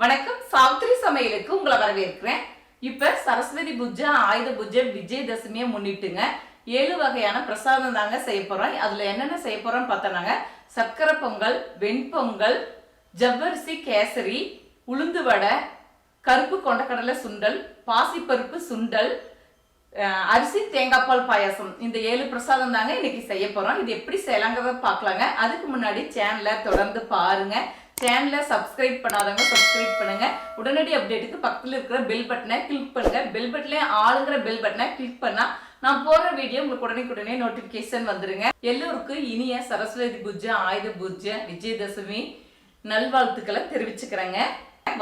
வணக்கம். சாவித்திரி சமையலுக்கு உங்களை வரவேற்கிறேன். இப்ப சரஸ்வதி பூஜை ஆயுத பூஜை விஜயதசமியை முன்னிட்டுங்க. ஏழு வகையான பிரசாதம் தாங்க செய்ய போறோம். அதுல என்னென்ன செய்ய போறோம்னு பார்த்தோம்னாங்க. சர்க்கரை பொங்கல் வெண்பொங்கல் ஜவ்வரிசி கேசரி உளுந்து வடை கருப்பு கொண்டக்கடலை சுண்டல் பாசிப்பருப்பு சுண்டல் அரிசி தேங்காய் பால் பாயாசம். இந்த ஏழு பிரசாதம் தாங்க இன்னைக்கு செய்ய போறோம். இது எப்படி செய்யலாங்கிறத பார்க்கலாங்க. அதுக்கு முன்னாடி சேனலை தொடர்ந்து பாருங்க. சேனலை சப்ஸ்கிரைப் பண்ணாதவங்க சப்ஸ்கிரைப் பண்ணுங்க. உடனடி அப்டேட்டுக்கு பக்கத்தில் இருக்கிற பெல் பட்டனை கிளிக் பண்ணுங்க. பெல் பட்டனே ஆளுங்கிற பெல் பட்டனை கிளிக் பண்ணா நான் போடுற வீடியோ உங்களுக்கு உடனே உடனே நோட்டிபிகேஷன் வந்துருங்க. எல்லோருக்கும் இனிய சரஸ்வதி பூஜை ஆயுத பூஜை விஜயதசமி நல்வாழ்த்துக்களை தெரிவிச்சுக்கிறேங்க.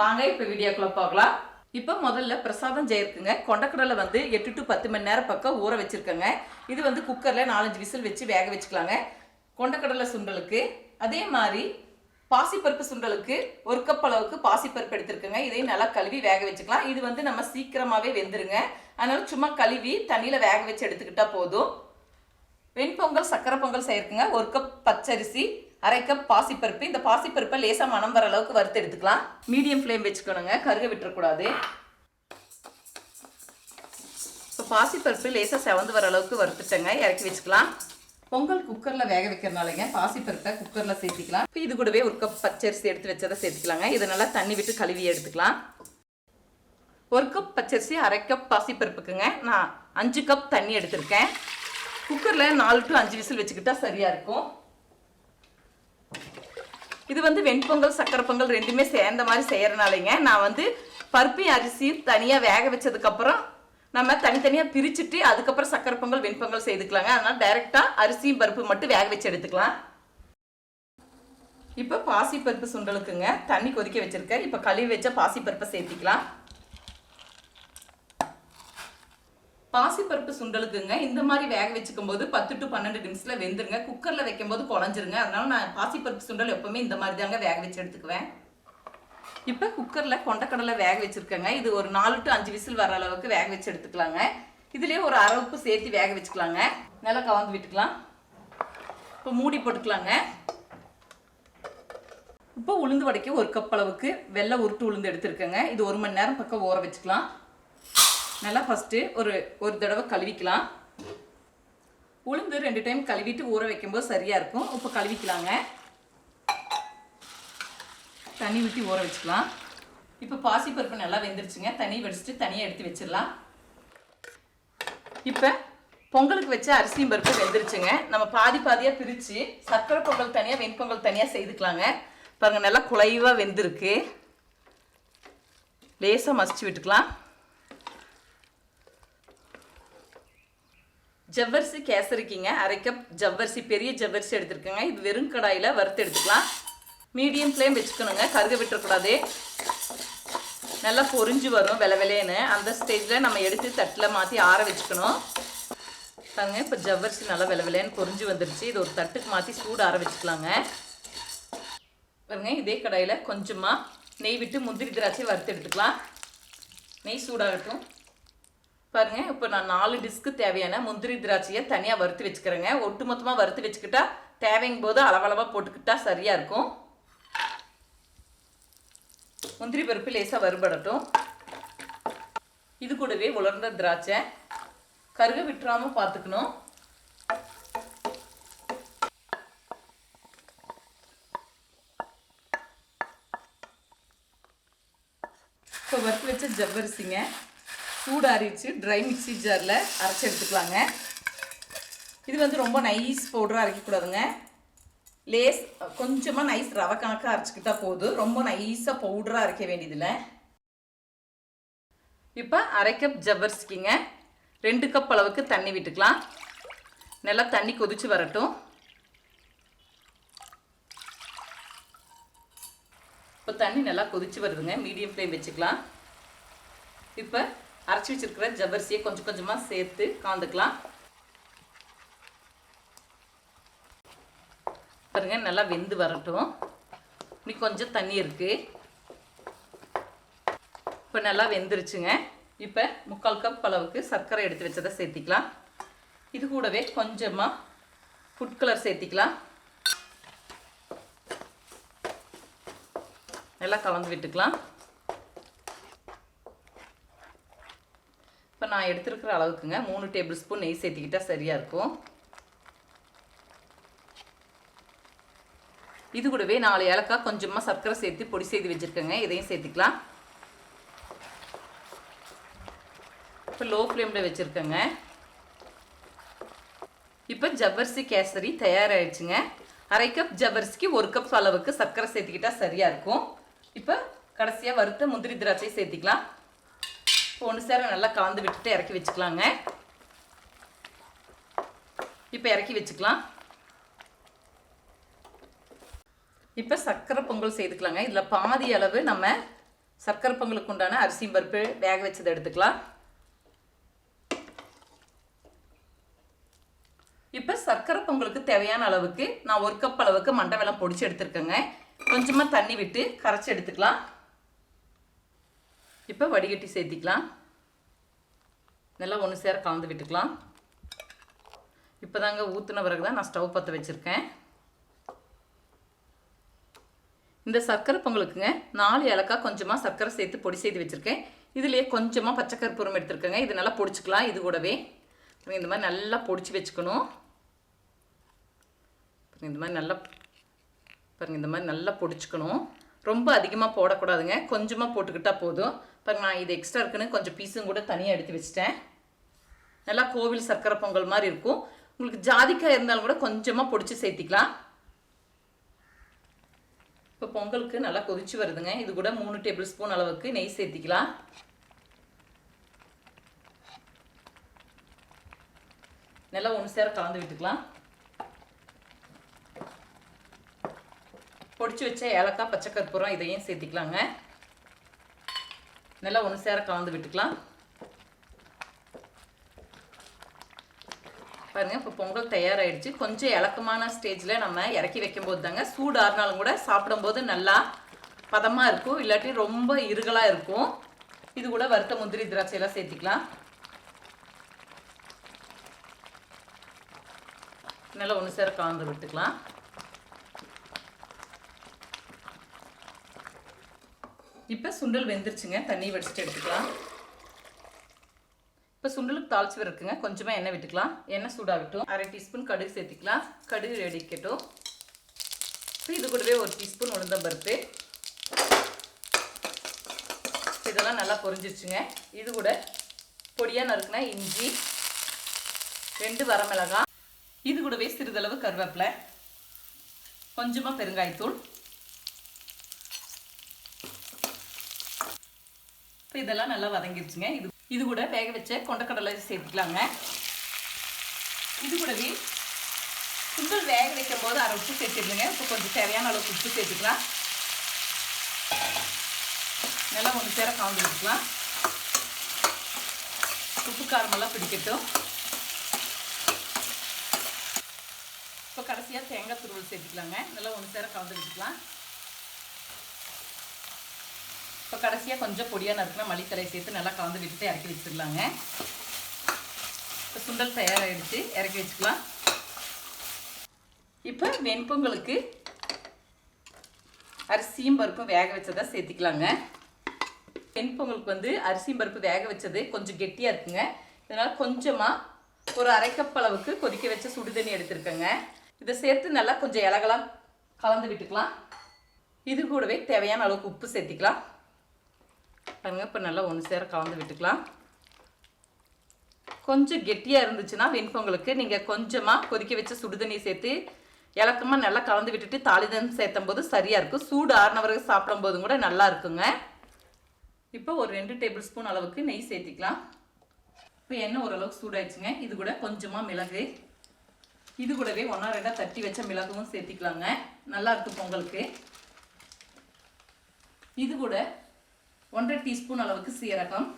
வாங்க இப்போ வீடியோக்குள்ள பார்க்கலாம் இப்போ முதல்ல பிரசாதம் செய்யிருக்குங்க கொண்டக்கடலை வந்து எட்டு டு பத்து மணி நேரம் பக்கம் ஊற வச்சிருக்கேங்க. இது வந்து குக்கரில் நாலஞ்சு விசில் வச்சு வேக வச்சுக்கலாங்க. கொண்டக்கடலை சுண்டலுக்கு அதே மாதிரி பாசிப்பருப்பு சுண்டலுக்கு ஒரு கப் அளவுக்கு பாசிப்பருப்பு எடுத்துருக்குங்க. இதையும் நல்லா கழுவி வேக வச்சுக்கலாம். இது வந்து நம்ம சீக்கிரமாகவே வெந்துருங்க. அதனால சும்மா கழுவி தண்ணியில் வேக வச்சு எடுத்துக்கிட்டா போதும். வெண்பொங்கல் சக்கரை பொங்கல் செய்யறதுங்க ஒரு கப் பச்சரிசி அரை கப் பாசிப்பருப்பு. இந்த பாசிப்பருப்பை லேசாக மணம் வர அளவுக்கு வறுத்து எடுத்துக்கலாம். மீடியம் ஃப்ளேம் வச்சுக்கணுங்க. கருக விட்டுறக்கூடாது. இப்போ பாசிப்பருப்பு லேசாக செவந்து வர அளவுக்கு வறுத்துட்டேங்க. இறக்கி வச்சுக்கலாம். பொங்கல் குக்கரில் வேக வைக்கிறனாலங்க பாசிப்பருப்பை குக்கரில் சேர்த்துக்கலாம். இப்போ இது கூடவே ஒரு கப் பச்சரிசி எடுத்து வச்சதை சேர்த்துக்கலாங்க. இதை நல்லா தண்ணி விட்டு கழுவி எடுத்துக்கலாம். ஒரு கப் பச்சரிசி அரை கப் பாசிப்பருப்புக்குங்க. நான் அஞ்சு கப் தண்ணி எடுத்திருக்கேன். குக்கரில் நாலு டு அஞ்சு விசில் வச்சுக்கிட்டா சரியாக இருக்கும். இது வந்து வெண்பொங்கல் சக்கரை பொங்கல் ரெண்டுமே சேர்ந்த மாதிரி செய்கிறனாலங்க நான் வந்து பருப்பி அரிசி தனியாக வேக வச்சதுக்கப்புறம் நம்ம தனித்தனியாக பிரிச்சுட்டு அதுக்கப்புறம் சக்கரை பொங்கல் வெண்பொங்கல் செய்துக்கலாங்க. அதனால் டைரெக்டாக அரிசியும் பருப்பு மட்டும் வேக வச்சு எடுத்துக்கலாம். இப்போ பாசிப்பருப்பு சுண்டலுக்குங்க. தண்ணி கொதிக்க வச்சுருக்கேன். இப்போ கழுவி வச்ச பாசிப்பருப்பை சேர்த்திக்கலாம். பாசிப்பருப்பு சுண்டலுக்குங்க. இந்த மாதிரி வேக வச்சுக்கும் போது பத்து டு பன்னெண்டு நிமிஷத்தில் வெந்துருங்க. குக்கரில் வைக்கும் போது குழஞ்சிருங்க. அதனால நான் பாசிப்பருப்பு சுண்டல் எப்பவுமே இந்த மாதிரி தாங்க வேக வச்சு எடுத்துக்குவேன். இப்போ குக்கரில் கொண்டக்கடலை வேக வச்சுருக்கேங்க. இது ஒரு நாலு டு அஞ்சு விசில் வர அளவுக்கு வேக வச்சு எடுத்துக்கலாங்க. இதுலேயே ஒரு அரை உப்பு சேர்த்து வேக வச்சுக்கலாங்க. நல்லா கவர்ந்து விட்டுக்கலாம். இப்போ மூடி போட்டுக்கலாங்க. இப்போ உளுந்து வடைக்க ஒரு கப் அளவுக்கு வெள்ளை உருட்டு உளுந்து எடுத்துருக்கேங்க. இது ஒரு மணி நேரம் பக்கம் ஊற வச்சுக்கலாம். நல்லா ஃபஸ்ட்டு ஒரு ஒரு தடவை கழுவிக்கலாம். உளுந்து ரெண்டு டைம் கழுவிட்டு ஊற வைக்கும்போது சரியாக இருக்கும். இப்போ கழுவிக்கலாங்க. தண்ணி ஊற்றி ஊற வச்சுக்கலாம். இப்போ பாசிப்பருப்பு நல்லா வெந்துருச்சுங்க. தண்ணி வடிச்சிட்டு தனியாக எடுத்து வச்சிடலாம். இப்போ பொங்கலுக்கு வச்ச அரிசியும் பருப்பு வெந்துருச்சுங்க. நம்ம பாதி பாதியாக பிரித்து சர்க்கரை பொங்கல் தனியாக வெண்பொங்கல் தனியாக செய்துக்கலாங்க. பாருங்க நல்லா குலைவாக வெந்திருக்கு. லேசாக மசிச்சு விட்டுக்கலாம். ஜவ்வரிசி கேசரிக்குங்க. அரை கப் ஜவ்வரிசி பெரிய ஜவ்வரிசி எடுத்துருக்கேங்க. இது வெறும் கடாயில் வறுத்து எடுத்துக்கலாம். மீடியம் ஃப்ளேம் வச்சுக்கணுங்க. கருக விட்டுறக்கூடாது. நல்லா பொறிஞ்சு வரும் வில விலையன்னு அந்த ஸ்டேஜில் நம்ம எடுத்து தட்டில் மாற்றி ஆற வச்சுக்கணும். பாருங்க இப்போ ஜவ்வரிசி நல்லா வில விலையன்னு பொறிஞ்சு வந்துருச்சு. இது ஒரு தட்டுக்கு மாற்றி சூடு ஆற வச்சுக்கலாங்க. பாருங்க இதே கடாயில் கொஞ்சமாக நெய் விட்டு முந்திரி திராட்சை வறுத்து எடுத்துக்கலாம். நெய் சூடாகட்டும். பாருங்க இப்போ நான் நாலு டிஸ்க்கு தேவையான முந்திரி திராட்சையை தனியாக வறுத்து வச்சுக்கிறேங்க. ஒட்டு மொத்தமாக வறுத்து வச்சுக்கிட்டா தேவைங்கும் போது அளவளவாக போட்டுக்கிட்டா சரியாக இருக்கும். முந்திரி பருப்பு லேசாக வறுபடட்டும். இது கூடவே உலர்ந்த திராட்சை. கருக விட்டுறாமல் பார்த்துக்கணும். இப்போ வறுத்து வச்ச ஜவ்வரிசிங்க சூடாரிச்சு ட்ரை மிக்சி ஜாரில் அரைச்சி எடுத்துக்கலாங்க. இது வந்து ரொம்ப நைஸ் பவுடராக அரைக்கக்கூடாதுங்க. லேஸ் கொஞ்சமாக நைஸ் ரவை கணக்காக அரைச்சிக்கிட்டா போதும். ரொம்ப நைஸாக பவுடராக அரைக்க வேண்டியதில்லை. இப்போ அரை கப் ஜவ்வரிசிக்குங்க. ரெண்டு கப் அளவுக்கு தண்ணி விட்டுக்கலாம். நல்லா தண்ணி கொதிச்சு வரட்டும். இப்போ தண்ணி நல்லா கொதிச்சு வருதுங்க. மீடியம் ஃப்ளேம் வச்சுக்கலாம். இப்போ அரைச்சி வச்சிருக்கிற ஜவ்வரிசியை கொஞ்சம் கொஞ்சமாக சேர்த்து காந்துக்கலாம் பாருங்கள் நல்லா வெந்து வரட்டும். இன்னி கொஞ்சம் தண்ணி இருக்குது இப்போ நல்லா வெந்துருச்சுங்க. இப்போ முக்கால் கப் அளவுக்கு சர்க்கரை எடுத்து வச்சதை சேர்த்திக்கலாம். இது கூடவே கொஞ்சமாக ஃபுட் கலர் சேர்த்திக்கலாம். நல்லா கலந்து விட்டுக்கலாம். இப்போ நான் எடுத்துருக்கிற அளவுக்குங்க மூணு டேபிள் ஸ்பூன் நெய் சேர்த்திக்கிட்டால் சரியாக இருக்கும். இது கூடவே நாலு ஏலக்காய் கொஞ்சமாக சர்க்கரை சேர்த்து பொடி செய்து வச்சுருக்கேங்க. இதையும் சேர்த்துக்கலாம். இப்போ லோ ஃப்ளேமில் வச்சுருக்கேங்க. இப்போ ஜவ்வரிசி கேசரி தயாராகிடுச்சுங்க அரை கப் ஜவ்வரிசிக்கு ஒரு கப் அளவுக்கு சர்க்கரை சேர்த்துக்கிட்டா சரியாக இருக்கும். இப்போ கடைசியாக வறுத்த முந்திரி திராட்சை சேர்த்திக்கலாம். இப்போ ஒன்று சேர நல்லா கலந்து விட்டுட்டு இறக்கி வச்சுக்கலாங்க. இப்போ இறக்கி வச்சுக்கலாம். இப்போ சர்க்கரை பொங்கல் செய்துக்கலாங்க. இதில் பாதி அளவு நம்ம சர்க்கரை பொங்கலுக்கு உண்டான அரிசி பருப்பு வேக வச்சதை எடுத்துக்கலாம். இப்போ சர்க்கரை பொங்கலுக்கு தேவையான அளவுக்கு நான் ஒரு கப் அளவுக்கு மண்டை வெள்ளம் பொடிச்சு எடுத்துருக்கேங்க. கொஞ்சமாக தண்ணி விட்டு கரைச்சி எடுத்துக்கலாம். இப்போ வடிகட்டி சேர்த்திக்கலாம். நல்லா ஒன்று சேர கலந்து விட்டுக்கலாம். இப்போ தாங்க ஊற்றின பிறகு தான் நான் ஸ்டவ் பற்ற வச்சுருக்கேன். இந்த சர்க்கரை பொங்கலுக்குங்க நாலு ஏலக்காய் கொஞ்சமாக சர்க்கரை சேர்த்து பொடி செய்து வச்சுருக்கேன். இதுலேயே கொஞ்சமாக பச்சை கற்பூரம் எடுத்துருக்கேங்க. இது நல்லா பொடிச்சிக்கலாம் இது கூடவே. இந்த மாதிரி நல்லா பொடிச்சு வச்சுக்கணும். இந்த மாதிரி நல்லா பாருங்கள் இந்த மாதிரி நல்லா பொடிச்சுக்கணும். ரொம்ப அதிகமாக போடக்கூடாதுங்க. கொஞ்சமாக போட்டுக்கிட்டால் போதும். பாருங்க நான் இது எக்ஸ்ட்ரா இருக்குன்னு கொஞ்சம் பீஸும் கூட தனியாக எடுத்து வச்சிட்டேன். நல்லா கோவில் சர்க்கரை பொங்கல் மாதிரி இருக்கும். உங்களுக்கு ஜாதிக்காய் இருந்தாலும் கூட கொஞ்சமாக பொடிச்சு சேர்த்திக்கலாம். இப்போ பொங்கலுக்கு நல்லா கொதிச்சு வருதுங்க. இது கூட மூணு டேபிள் ஸ்பூன் அளவுக்கு நெய் சேர்த்திக்கலாம். நல்லா ஒன்று சேர கலந்து விட்டுக்கலாம். பொடிச்சு வச்ச ஏலக்காய் பச்சை கற்பூரம் இதையும் சேர்த்திக்கலாங்க. நல்லா ஒன்று சேர கலந்து விட்டுக்கலாம். பாருங்க இப்போ பொங்கல் தயாராகிடுச்சு கொஞ்சம் இலக்கமான ஸ்டேஜில் நம்ம இறக்கி வைக்கும்போது தாங்க சூடு ஆறுனாலும் கூட சாப்பிடும்போது நல்லா பதமாக இருக்கும். இல்லாட்டி ரொம்ப இருகலாக இருக்கும். இது கூட வறுத்த முந்திரி திராட்சையெல்லாம் சேர்த்திக்கலாம். நல்லா ஒன்று சேர கலந்து விட்டுக்கலாம். இப்போ சுண்டல் வெந்துருச்சுங்க. தண்ணி வடிச்சிட்டு எடுத்துக்கலாம். இப்போ சுண்டலுக்கு தாளிச்சு இருக்குங்க கொஞ்சமாக எண்ணெய் விட்டுக்கலாம். எண்ணெய் சூடாகட்டும். அரை டீஸ்பூன் கடுகு சேர்த்துக்கலாம். கடுகு ரெடிக்கட்டும் இப்போ இது கூடவே ஒரு டீஸ்பூன் உளுந்தம்பருப்பு இதெல்லாம் நல்லா பொரிஞ்சிருச்சுங்க. இது கூட பொடியாக நறுக்குனா இஞ்சி ரெண்டு வரமிளகாய் இது கூடவே சிறிதளவு கருவேப்பிலை கொஞ்சமாக பெருங்காயத்தூள். இப்போ இதெல்லாம் நல்லா வதங்கிடுச்சுங்க இது இது கூட வேக வச்ச கொண்டக்கடலை சேர்த்துக்கலாங்க. இது கூடவே சுண்டல் வேக வைக்கும் போது அரை உப்பு சேர்த்துருங்க இப்போ கொஞ்சம் தேவையான அளவுக்கு உப்பு சேர்த்துக்கலாம். நல்லா ஒன்று சேர கலந்து வச்சுக்கலாம் உப்பு காரமெல்லாம் பிடிக்கட்டும். இப்போ கடைசியாக தேங்காய் துருவல் சேர்த்துக்கலாங்க. நல்லா ஒன்று சேர கலந்து வச்சுக்கலாம் இப்போ கடைசியாக கொஞ்சம் பொடியாக நறுக்கின மல்லித்தலை சேர்த்து நல்லா கலந்து விட்டுட்டு இறக்கி வச்சுக்கலாங்க இப்போ சுண்டல் தயாராகிடுச்சு இறக்கி வச்சுக்கலாம். இப்போ வெண்பொங்கலுக்கு அரிசியும் பருப்பும் வேக வச்சதை சேர்த்திக்கலாங்க. வெண்பொங்கலுக்கு வந்து அரிசியும் பருப்பு வேக வச்சது கொஞ்சம் கெட்டியாக இருக்குங்க. இதனால் கொஞ்சமாக ஒரு அரைக்கப்பளவுக்கு அளவுக்கு கொதிக்க வச்ச சுடு தண்ணி எடுத்துருக்கேங்க. இதை சேர்த்து நல்லா கொஞ்சம் இலகலாம் கலந்து விட்டுக்கலாம். இது கூடவே தேவையான அளவுக்கு உப்பு சேர்த்திக்கலாம். பாருங்கள் இப்போ நல்லா ஒன்று சேர கலந்து விட்டுக்கலாம். கொஞ்சம் கெட்டியாக இருந்துச்சுன்னா வெண்பொங்கலுக்கு நீங்கள் கொஞ்சமாக கொதிக்க வச்ச சுடுதண்ணி சேர்த்து இலக்கமாக நல்லா கலந்து விட்டுட்டு தாளிதம் சேர்த்தும் போது சரியாக இருக்கும். சூடு ஆறினவர்கள் சாப்பிடும் போதும் கூட நல்லா இருக்குங்க. இப்போ ஒரு ரெண்டு டேபிள் ஸ்பூன் அளவுக்கு நெய் சேர்த்திக்கலாம். இப்போ எண்ணெய் ஓரளவுக்கு சூடாயிடுச்சுங்க. இது கூட கொஞ்சமாக மிளகு. இது கூடவே ஒன்றா ரெண்டாக தட்டி வச்ச மிளகும் சேர்த்திக்கலாங்க. நல்லா இருக்கும் பொங்கலுக்கு. இது கூட ஒன்றரை டீஸ்பூன் அளவுக்கு சீரகம்.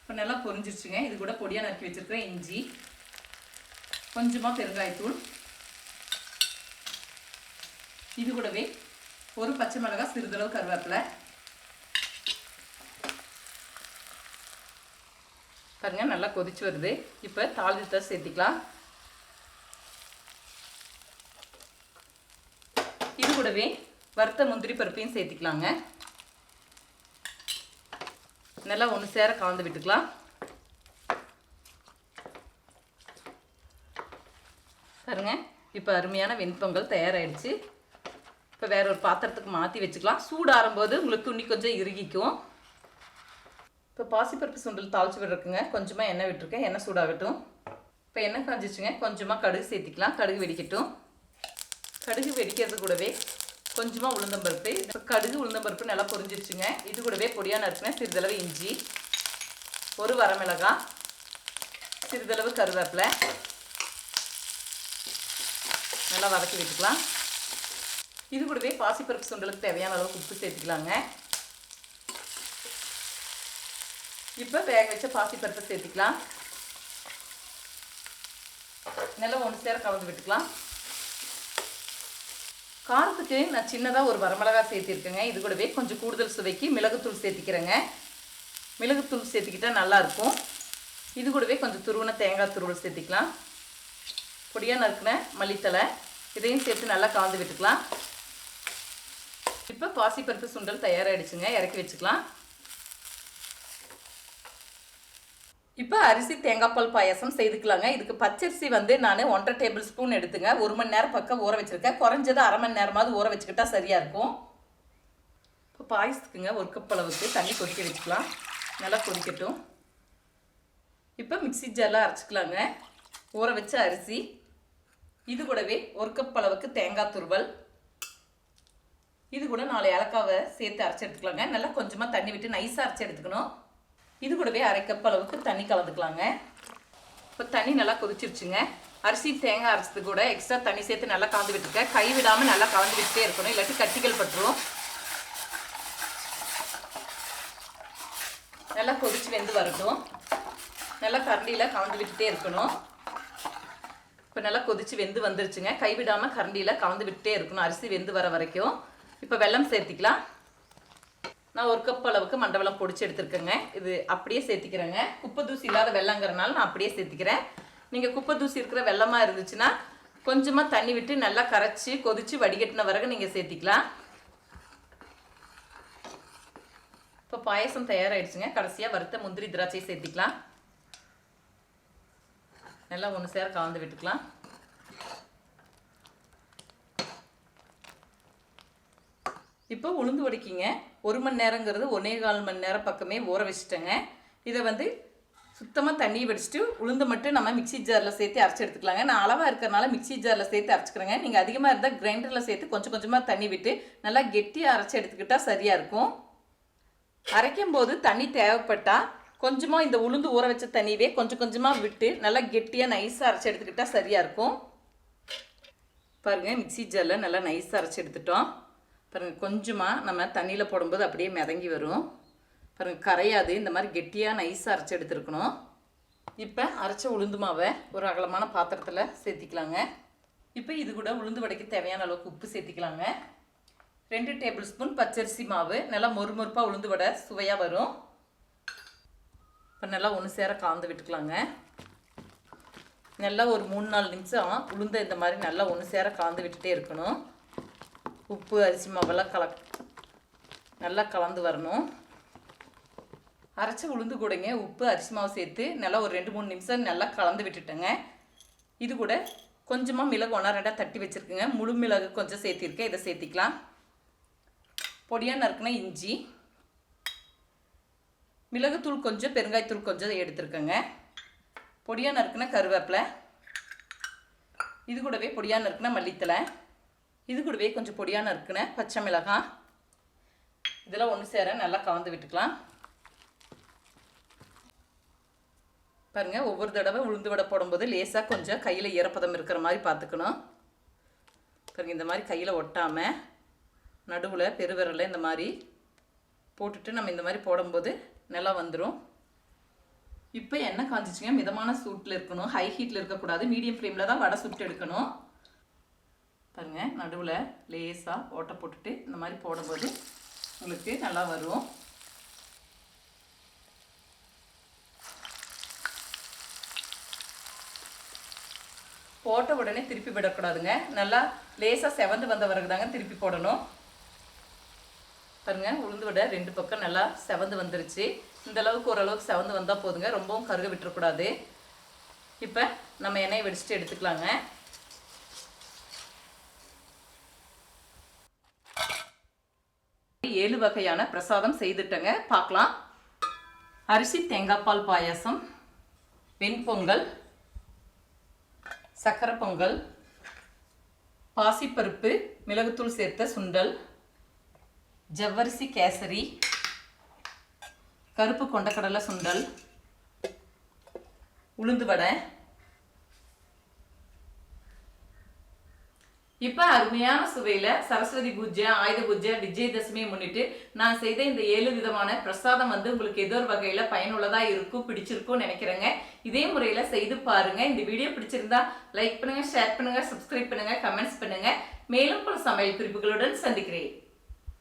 இப்போ நல்லா பொரிஞ்சிருச்சுங்க. இது கூட பொடியாக நறுக்கி வச்சுருக்கிறேன். இஞ்சி. கொஞ்சமாக பெருங்காயத்தூள். இது கூடவே ஒரு பச்சை மிளகாய் சிறிதளவு கருவேப்பிலை. பாருங்க நல்லா கொதிச்சு வருது. இப்போ தாளித்தை சேர்த்திக்கலாம். இது கூடவே வறுத்த முந்திரி பருப்பையும் சேர்த்திக்கலாங்க. நல்லா ஒன்று சேர கலந்து விட்டுக்கலாம். பாருங்க இப்போ அருமையான வெண்பொங்கல் தயாராகிடுச்சு இப்போ வேற ஒரு பாத்திரத்துக்கு மாற்றி வச்சுக்கலாம். சூடாறும்போது உங்களுக்கு துணி கொஞ்சம் இறுகிக்கும். இப்போ பாசிப்பருப்பு சுண்டல் தாளிச்சு விட்ருக்குங்க கொஞ்சமாக எண்ணெய் விட்டுருக்கேன். எண்ணெய் சூடாகட்டும். இப்போ எண்ணெய் காஞ்சிச்சுங்க. கொஞ்சமாக கடுகு சேர்த்திக்கலாம். கடுகு வெடிக்கட்டும். கடுகு வெடிக்கிறது கூடவே கொஞ்சமாக உளுந்தம்பருப்பு கடுகு உளுந்தம்பருப்பு நல்லா பொரிஞ்சிருச்சுங்க. இது கூடவே பொடியாக நறுக்கினேன் சிறிதளவு இஞ்சி ஒரு வரமிளகா சிறிதளவு கருவேப்பிலை. நல்லா வதக்கி விட்டுக்கலாம். இது கூடவே பாசிப்பருப்பு சுண்டலுக்கு தேவையான அளவுக்கு உப்பு சேர்த்துக்கலாங்க. இப்போ வேக வச்ச பாசிப்பருப்பை சேர்த்துக்கலாம். நல்லா ஒன்று சேர கலந்து விட்டுக்கலாம். காரத்துக்கு நான் சின்னதாக ஒரு வரமிளகாய் சேர்த்திருக்கேங்க. இது கூடவே கொஞ்சம் கூடுதல் சுவைக்கு மிளகுத்தூள் சேர்த்திக்கிறேங்க. மிளகுத்தூள் சேர்த்துக்கிட்டா நல்லாயிருக்கும். இது கூடவே கொஞ்சம் துருவன தேங்காய் துருவல் சேர்த்திக்கலாம். பொடியாக நறுக்கின மல்லித்தலை இதையும் சேர்த்து நல்லா காந்து விட்டுக்கலாம். இப்போ பாசிப்பருப்பு சுண்டல் தயாராகிடுச்சுங்க இறக்கி வச்சுக்கலாம். இப்போ அரிசி தேங்காய் பால் பாயாசம் செய்துக்கலாங்க. இதுக்கு பச்சரிசி வந்து நான் ஒன்றரை டேபிள் ஸ்பூன் எடுத்துங்க. ஒரு மணி நேரம் பக்கம் ஊற வச்சுருக்கேன். குறைஞ்சது அரை மணி நேரமாவது ஊற வச்சுக்கிட்டா சரியாக இருக்கும். இப்போ பாயசத்துக்குங்க ஒரு கப் அளவுக்கு தண்ணி கொதிக்க வச்சுக்கலாம். நல்லா கொதிக்கட்டும். இப்போ மிக்சி ஜாரில் அரைச்சிக்கலாங்க. ஊற வச்ச அரிசி. இது கூடவே ஒரு கப் அளவுக்கு தேங்காய் துருவல். இது கூட நாலு ஏலக்காவை சேர்த்து அரைச்சி எடுத்துக்கலாங்க. நல்லா கொஞ்சமாக தண்ணி விட்டு நைஸாக அரைச்சி எடுத்துக்கணும். இது கூடவே அரை கப் அளவுக்கு தண்ணி கலந்துக்கலாங்க. இப்போ தண்ணி நல்லா கொதிச்சிருச்சுங்க. அரிசி தேங்காய் அரைச்சது கூட எக்ஸ்ட்ரா தண்ணி சேர்த்து நல்லா கலந்து விட்டுருக்கேன் கை விடாமல் நல்லா கலந்து விட்டுட்டே இருக்கணும். இல்லாட்டி கட்டிகள் பட்டுரும். நல்லா கொதிச்சு வெந்து வரட்டும். நல்லா கரண்டியில் கலந்து விட்டுட்டே இருக்கணும். இப்போ நல்லா கொதிச்சு வெந்து வந்துருச்சுங்க. கைவிடாமல் கரண்டியில் கலந்து விட்டுட்டே இருக்கணும். அரிசி வெந்து வர வரைக்கும். இப்போ வெல்லம் சேர்த்திக்கலாம். நான் ஒரு கப் அளவுக்கு மண்டவெல்லம் பொடிச்சு எடுத்துருக்கேங்க. இது அப்படியே சேர்த்திக்கிறேங்க. குப்பை தூசி இல்லாத வெள்ளங்கிறனால நான் அப்படியே சேர்த்திக்கிறேன். நீங்கள் குப்பை தூசி இருக்கிற வெள்ளமாக இருந்துச்சுன்னா கொஞ்சமாக தண்ணி விட்டு நல்லா கரைச்சி கொதிச்சு வடிகட்டின பிறகு நீங்கள் சேர்த்திக்கலாம். இப்போ பாயசம் தயாராகிடுச்சுங்க கடைசியாக வறுத்த முந்திரி திராட்சையை சேர்த்திக்கலாம். நல்லா ஒன்று சேர கலந்து விட்டுக்கலாம். இப்போ உளுந்து வடிக்கிங்க. ஒரு மணி நேரங்கிறது ஒன்றே கால் மணி நேரம் பக்கமே ஊற வச்சுட்டேங்க. இதை வந்து சுத்தமாக தண்ணி வடிச்சிட்டு உளுந்து மட்டும் நம்ம மிக்சி ஜாரில் சேர்த்து அரைச்சி எடுத்துக்கலாங்க. நான் அளவாக இருக்கிறனால மிக்சி ஜாரில் சேர்த்து அரைச்சிக்கிறேங்க. நீங்கள் அதிகமாக இருந்தால் கிரைண்டரில் சேர்த்து கொஞ்சம் கொஞ்சமாக தண்ணி விட்டு நல்லா கெட்டியாக அரைச்சி எடுத்துக்கிட்டால் சரியாக இருக்கும். அரைக்கும் போது தண்ணி தேவைப்பட்டால் கொஞ்சமாக இந்த உளுந்து ஊற வச்ச தண்ணியவே கொஞ்சம் கொஞ்சமாக விட்டு நல்லா கெட்டியாக நைஸாக அரைச்சி எடுத்துக்கிட்டால் சரியாக இருக்கும். பாருங்கள் மிக்சி ஜாரில் நல்லா நைஸாக அரைச்சி எடுத்துட்டோம். பாருங்கள் கொஞ்சமாக நம்ம தண்ணியில் போடும்போது அப்படியே மிதங்கி வரும். பாருங்கள் கரையாது. இந்த மாதிரி கெட்டியாக நைஸாக அரைச்சி எடுத்துருக்கணும். இப்போ அரைச்ச உளுந்து மாவை ஒரு அகலமான பாத்திரத்தில் சேர்த்திக்கலாங்க. இப்போ இது கூட உளுந்து வடைக்கு தேவையான அளவுக்கு உப்பு சேர்த்திக்கலாங்க. ரெண்டு டேபிள் ஸ்பூன் பச்சரிசி மாவு. நல்லா மொறுமொறுப்பாக உளுந்து வடை சுவையாக வரும். இப்போ நல்லா ஒன்று சேர கலந்து விட்டுக்கலாங்க. நல்லா ஒரு மூணு நாலு நிமிஷம் உளுந்த இந்த மாதிரி நல்லா ஒன்று சேர கலந்து விட்டுட்டே இருக்கணும். உப்பு அரிசி மாவெல்லாம் கல நல்லா கலந்து வரணும். அரைச்ச உளுந்து கூடங்க. உப்பு அரிசி மாவு சேர்த்து நல்லா ஒரு ரெண்டு மூணு நிமிஷம் நல்லா கலந்து விட்டுட்டேங்க. இது கூட கொஞ்சமாக மிளகு ஒன்றா ரெண்டாக தட்டி வச்சுருக்குங்க. முழு மிளகு கொஞ்சம் சேர்த்திருக்கேன். இதை சேர்த்திக்கலாம். பொடியாக நறுக்குன இஞ்சி. மிளகுத்தூள் கொஞ்சம் பெருங்காயத்தூள் கொஞ்சம் எடுத்துருக்கேங்க. பொடியாக நறுக்குன கருவேப்பிலை. இது கூடவே பொடியாக நறுக்குன மல்லித்தலை இது கூடவே கொஞ்சம் பொடியாக இருக்குன்னு பச்சை மிளகாய் இதெல்லாம் ஒன்று சேர நல்லா கலந்து விட்டுக்கலாம். பாருங்கள் ஒவ்வொரு தடவை உளுந்து வடை போடும்போது லேசாக கொஞ்சம் கையில் ஈரப்பதம் இருக்கிற மாதிரி பார்த்துக்கணும். பாருங்கள் இந்த மாதிரி கையில் ஒட்டாமல் நடுவில் பெருவிரலில் இந்த மாதிரி போட்டுட்டு நம்ம இந்த மாதிரி போடும்போது நல்லா வந்துடும் இப்போ எண்ணெய் காஞ்சிச்சுங்க மிதமான சூட்டில் இருக்கணும். ஹை ஹீட்டில் இருக்கக்கூடாது. மீடியம் ஃப்ளேமில் தான் வடை சுட்டு எடுக்கணும். பாருங்க நடுவில் லேசாக ஓட்டை போட்டுட்டு இந்த மாதிரி போடும்போது உங்களுக்கு நல்லா வரும். போட்ட உடனே திருப்பி விடக்கூடாதுங்க. நல்லா லேசாக செவந்து வந்த பிறகு தாங்க திருப்பி போடணும். பாருங்க உளுந்து விட ரெண்டு பக்கம் நல்லா செவந்து வந்துருச்சு. இந்த அளவுக்கு ஓரளவுக்கு செவந்து வந்தால் போதுங்க. ரொம்பவும் கருக விட்டுறக்கூடாது. இப்போ நம்ம எண்ணெயை வெடிச்சிட்டு எடுத்துக்கலாங்க. ஏழு வகையான பிரசாதம் செய்துட்டேங்க. பார்க்கலாம். அரிசி தேங்காய் பால் பாயாசம் வெண்பொங்கல் சக்கரை பொங்கல் பாசிப்பருப்பு மிளகுத்தூள் சேர்த்த சுண்டல் ஜவ்வரிசி கேசரி கருப்பு கொண்டக்கடலை சுண்டல் உளுந்து வடை இப்போ அருமையான சுவையில் சரஸ்வதி பூஜை ஆயுத பூஜை விஜயதசமியை முன்னிட்டு நான் செய்த இந்த ஏழு விதமான பிரசாதம் வந்து உங்களுக்கு ஏதோ ஒரு வகையில் பயனுள்ளதாக இருக்கும் பிடிச்சிருக்கும்னு நினைக்கிறேங்க. இதே முறையில் செய்து பாருங்க. இந்த வீடியோ பிடிச்சிருந்தா லைக் பண்ணுங்க ஷேர் பண்ணுங்க சப்ஸ்கிரைப் பண்ணுங்க கமெண்ட்ஸ் பண்ணுங்க. மேலும் பல சமையல் குறிப்புகளுடன் சந்திக்கிறேன்.